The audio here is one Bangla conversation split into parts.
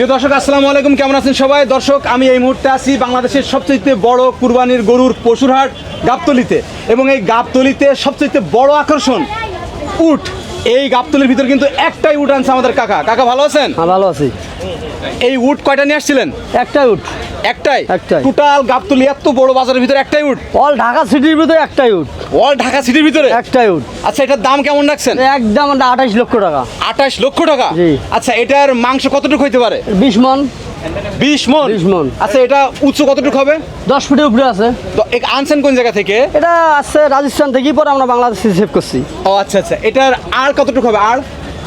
প্রিয় দর্শক, আসসালামু আলাইকুম। কেমন আছেন সবাই? দর্শক, আমি এই মুহূর্তে আছি বাংলাদেশের সবচেয়ে বড় কুরবানির গরুর পশুরহাট গাবতলিতে। এবং এই গাবতলিতে সবচেয়ে বড় আকর্ষণ উট। এই গাবতলির ভিতর কিন্তু একটাই উট আনছে আমাদের কাকা। কাকা ভালো আছেন? হ্যাঁ ভালো আছি। এই উট কয়টা নিয়ে আসছিলেন? একটাই উট। একটাই? একটাই। টোটাল গাবতলি এত বড় বাজারের ভিতরে একটাই উট? অল ঢাকা সিটির ভিতরে একটাই উট। অল ঢাকা সিটির ভিতরে? একটাই উট। আচ্ছা এটার দাম কেমন রাখছেন? একদম আঠাশ লক্ষ টাকা। আঠাশ লক্ষ টাকা? জি। আচ্ছা এটার মাংস কতটুকু হইতে পারে? বিশ মন। বিশ মন? 20 মন। আচ্ছা এটা উচ্চ কতটুকু হবে? দশ ফুটের উপরে আছে। তো আনছেন কোন জায়গা থেকে? এটা আছে রাজস্থান থেকে পরে আমরা বাংলাদেশে সেভ করছি। ও আচ্ছা আচ্ছা। এটার আর কতটুকু হবে? আর?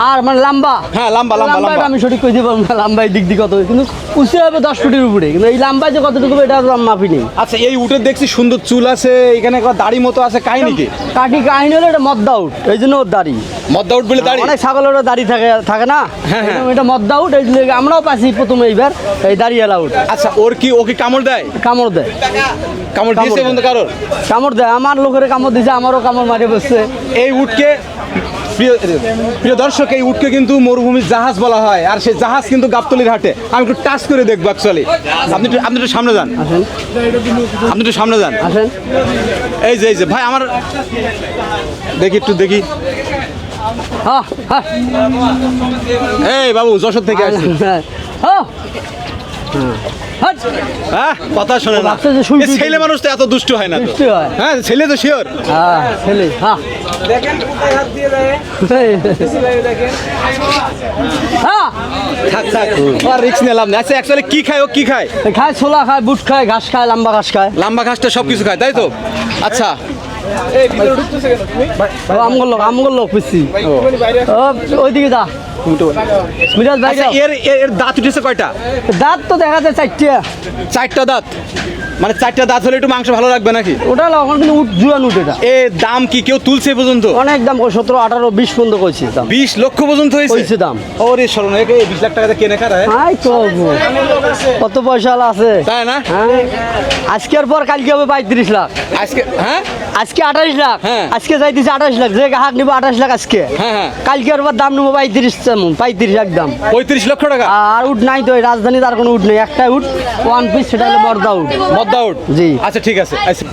আর মানে লাম্বা। হ্যাঁ, লম্বা, লম্বা, লম্বা। আমি সঠিক কই দিব না লাম্বাই দিক দিক কত। কিন্তু উঁচু হবে দশ ফুটের উপরে। কিন্তু এই লাম্বাই যে কতটুকু এটা আমি মাপি নেই। আচ্ছা এই উটের দেখছি সুন্দর চুল আছে এখানে দাড়ি মতো আছে কাহিনী কি? কাটি কাহিনী হলো এটা মদ্দা উঠ এই জন্য ওর দাড়ি। মদ্দা উট বলে দাড়ি? অনেক ছাগলেরও দাড়ি থাকে থাকে না? হ্যাঁ, হ্যাঁ। এটা মদ্দা উঠ এই জন্য আমরাও পাচ্ছি প্রথম এইবার এই দাড়ি এলা উঠ আচ্ছা ওর কি ও কি কামড় দেয়? কামড় দেয়। কামড় দিয়েছে বন্ধু কারোর? কামড় দেয়। আমার লোকের কামড় দিছে আমারও কামড় মারে বসছে। এই উটকে প্রিয় প্রিয় দর্শক এই উটকে কিন্তু মরুভূমির জাহাজ বলা হয় আর সেই জাহাজ কিন্তু গাবতলির হাটে। আমি একটু টাচ করে দেখব অ্যাকচুয়ালি আপনি একটু আপনি একটু সামনে যান। আপনি একটু সামনে যান। এই যে এই যে ভাই আমার দেখি একটু দেখি। এই বাবু যশোর থেকে আসছি। হ্যাঁ। কথা শোনে না। ছেলে মানুষ তো এত দুষ্টু হয় না হয়। হ্যাঁ ছেলে তো শিওর। হ্যাঁ ছেলে হ্যাঁ হ্যাঁ থাক থাক। আর রিক্স নিলাম না। আচ্ছা অ্যাকচুয়ালি কি খায় ও? কি খায়? খায় ছোলা খায় বুট খায় ঘাস খায় লম্বা ঘাস খায়। লাম্বা ঘাসটা সব কিছু খায় তাই তো? আচ্ছা। আমগর লোক আমগর লোক পিসি ওইদিকে যা। মিরাজ ভাই এর এর- এর দাঁত উঠেছে কয়টা? দাঁত তো দেখা যায় চারটে। চারটা দাঁত? মানে চারটা দাঁত হলে একটু মাংস ভালো লাগবে নাকি? ওটা এখন কিন্তু জুয়ান উঠ এটা। এ দাম কি কেউ তুলছে পর্যন্ত? অনেক দাম সতেরো আঠারো বিশ পর্যন্ত কইছি দাম। বিশ লক্ষ পর্যন্ত হয়েছে? দাম। ওরে স্মরণ একে বিশ লাখ টাকাতে কেনে তো কত পয়সা আছে? তাই না? হ্যাঁ। আজকের পর কালকে হবে পঁয়ত্রিশ লাখ। আজকে হ্যাঁ? আজকে আঠাশ লাখ। হ্যাঁ। আজকে যাইতেছে আঠাশ লাখ। যে হাট নিবো আঠাশ লাখ আজকে। হ্যাঁ, হ্যাঁ। কালকে পর দাম নেব পঁয়ত্রিশ পঁয়ত্রিশ একদম। পঁয়ত্রিশ লক্ষ টাকা? আর উঠ নাই তো এই রাজধানীতে আর কোনো উঠ নেই। একটা উঠ ওয়ান পিস সেটা হলো বর্দা উঠ। মদ্দা উট জি। আচ্ছা ঠিক আছে। আচ্ছা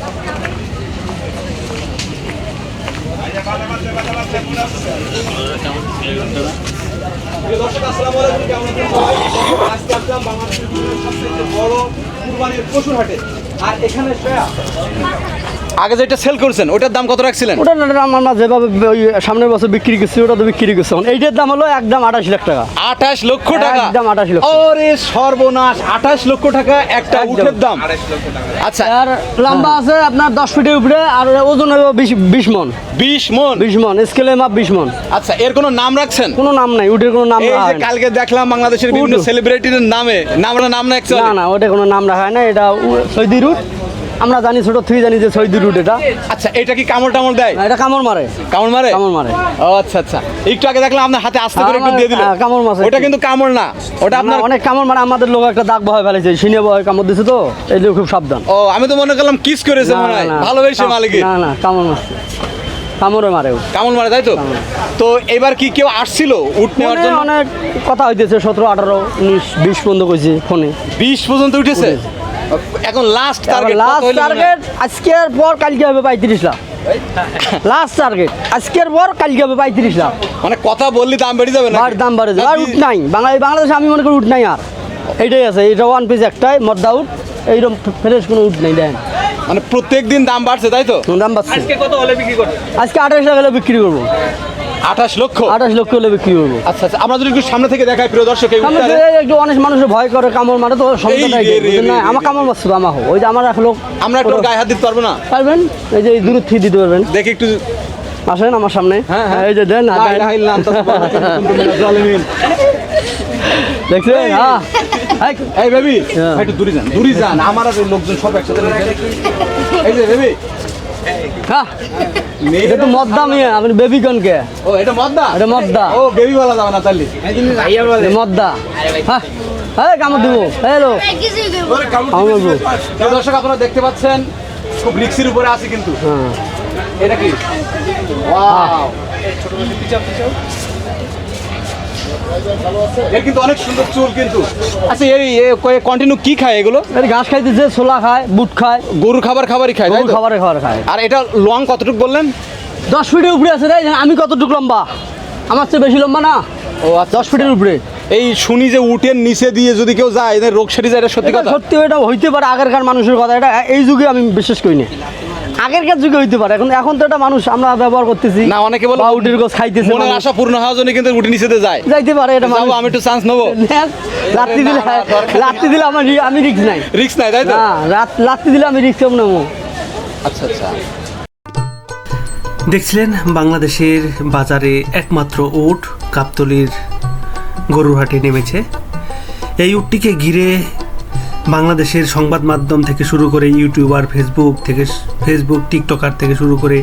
আর এখানে আগে যেটা সেল করছেন ওটার দাম কত রাখছিলেন? ওটা না না, আমরা যেভাবে ওই সামনের বছর বিক্রি করছি ওটা তো বিক্রি করছি এখন। এইটার দাম হলো একদম আঠাশ লাখ টাকা। আঠাশ লক্ষ টাকা? একদম 28 লক্ষ। ওরে সর্বনাশ আঠাশ লক্ষ টাকা একটা উঠের দাম? আচ্ছা। আর লম্বা আছে আপনার দশ ফিটের উপরে আর ওজন হবে বিশ বিশ মন। বিশ মন? বিশ মন স্কেলে মাপ বিশ মন। আচ্ছা এর কোনো নাম রাখছেন? কোনো নাম নাই উঠের কোনো নাম এই যে। কালকে দেখলাম বাংলাদেশের বিভিন্ন সেলিব্রিটির নামে। নাম নাম না না না ওটা কোনো নাম রাখা হয় না এটা সৈদি রুট আমরা জানি ছোট থেকে জানি যে সৈদি রুট এটা। আচ্ছা এটা কি কামড় টামড় দেয়? না, এটা কামড় মারে। কামড় মারে? কামড় মারে। ও আচ্ছা আচ্ছা। একটু আগে দেখলাম আপনার হাতে আস্তে করে একটু দিয়ে দিলেন হ্যাঁ, কামড় মারছে। ওটা কিন্তু কামড় না। ওটা আপনার অনেক কামড় মারে। আমাদের লোক একটা দাগ বহায় ফেলেছে সিনে বহায় কামড় দিছে তো এই খুব সাবধান। ও আমি তো মনে করলাম কিস করেছে মনে হয়। ভালোবেসে কাম- না না কামড় মারছে। কামড়ে মারে কামড় মারে তাই তো? তো এবার কি কেউ আসছিল উঠ নেওয়ার জন্য? অনেক কথা হইতেছে সতেরো আঠারো উনিশ বিশ পর্যন্ত কইছে ফোনে। বিশ পর্যন্ত উঠেছে। এখন লাস্ট টার্গেট লাস্ট টার্গেট আজকের পর কালকে হবে পঁয়ত্রিশ লাখ। লাস্ট টার্গেট আজকের পর কালকে হবে পঁয়ত্রিশ লাখ। মানে কথা বললি দাম বেড়ে যাবে না দাম বাড়ে যাবে। আর উঠ নাই। বাংলা বাংলাদেশে আমি মনে করি উঠ নাই আর। এইটাই আছে এটা ওয়ান পিস একটাই মদ্দা উঠ এইরকম ফ্রেশ কোনো উঠ নেই দেন। মানে প্রত্যেক দিন দাম বাড়ছে তাই তো? দাম বাড়ছে। আজকে কত হলে বিক্রি করবে? আজকে আঠাশ টাকা হলে বিক্রি করব। আঠাশ লক্ষ? আঠাশ লক্ষ হলে বিক্রি করব আচ্ছা আচ্ছা আমরা যদি একটু সামনে থেকে দেখাই প্রিয় দর্শক একটু অনেক মানুষের ভয় করে কামড় মারে তো সমস্যাটা এই রে এইটাই, রে বুঝলেন না? আমার কামড় মারছে আমার ওই যে আমার লোক আমরা একটু গায়ে হাত দিতে পারব না? পারবেন? এই যে দূর থেকে দিতে পারবেন। দেখি একটু আসেন আমার সামনে। হ্যাঁ, হ্যাঁ। এই যে দেন। দেখছেন? হ্যাঁ। এই, এই বেবি। হ্যাঁ। একটু দূরে যান দূরে যান। আমার লোকজন সব একসাথে এই যে বেবি। হ্যাঁ? এটা তো মদ্দা মিয়া আপনি বেবি কনকে ও এটা মদ্দা? এটা মদ্দা। ও বেবি বলা যাবে না তাহলে। মদ্দা। হ্যাঁ? হ্যাঁ কামড় দিব। হ্যালো দর্শক আপনারা দেখতে পাচ্ছেন খুব রিক্সির উপরে আছে কিন্তু। হ্যাঁ। এটা কি? ওয়াও। এর কিন্তু অনেক সুন্দর চুল কিন্তু। আচ্ছা এই কন্টিনিউ কি খায় এগুলো? ঘাস খাইতেছে ছোলা খায় বুট খায় গরুর খাবার খাবারই খায় গরুর? খাবার খায়। আর এটা লং কতটুকু বললেন? দশ ফিটের উপরে আছে রে আমি কতটুকু লম্বা? আমার চেয়ে বেশি লম্বা না। ও আচ্ছা দশ ফিটের উপরে। এই শুনি যে উটের নিচে দিয়ে যদি কেউ যায় রোগ সেটি যায় এটা সত্যি কথা? সত্যি এটা হইতে পারে আগেরকার মানুষের কথা এটা এই যুগে আমি বিশ্বাস করি না। আগেরকার যুগে হইতে পারে এখন এখন তো এটা মানুষ আমরা ব্যবহার করতেছি। না অনেকে বলে উটের গোছ খাইতেছে মানুষ। আশা পূর্ণ হওয়ার জন্য কিন্তু উঠে নিচে যায়। যাইতে পারে এটা মানুষ। আমি একটু চান্স নেব। নেন, লাত্তি দিলে। লাত্তি দিলে আমার আমি রিক্স নাই। রিক্স নাই তাই তো? না রাত লাত্তি দিলে আমি রিক্স কম নেব? আচ্ছা আচ্ছা। দেখছিলেন বাংলাদেশের বাজারে একমাত্র উট কাপতলির গরুর হাটে নেমেছে। এই উটটিকে ঘিরে বাংলাদেশের সংবাদ মাধ্যম থেকে শুরু করে ইউটিউবার, ফেসবুক থেকে ফেসবুক, টিকটকার থেকে শুরু করে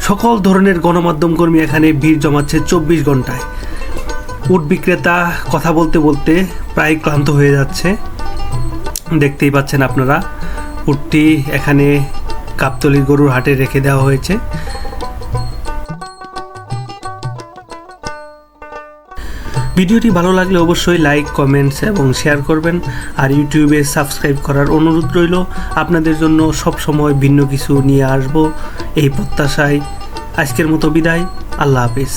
সকল ধরনের গণমাধ্যম কর্মী এখানে ভিড় জমাচ্ছে চব্বিশ ঘন্টায় উট বিক্রেতা কথা বলতে বলতে প্রায় ক্লান্ত হয়ে যাচ্ছে। দেখতেই পাচ্ছেন আপনারা, উটটি এখানে কাপতলির গরুর হাটে রেখে দেওয়া হয়েছে। ভিডিওটি ভালো লাগলে অবশ্যই লাইক কমেন্টস এবং শেয়ার করবেন। আর ইউটিউবে সাবস্ক্রাইব করার অনুরোধ রইল। আপনাদের জন্য সব সময় ভিন্ন কিছু নিয়ে আসব। এই প্রত্যাশায় আজকের মতো বিদায়। আল্লাহ হাফিজ।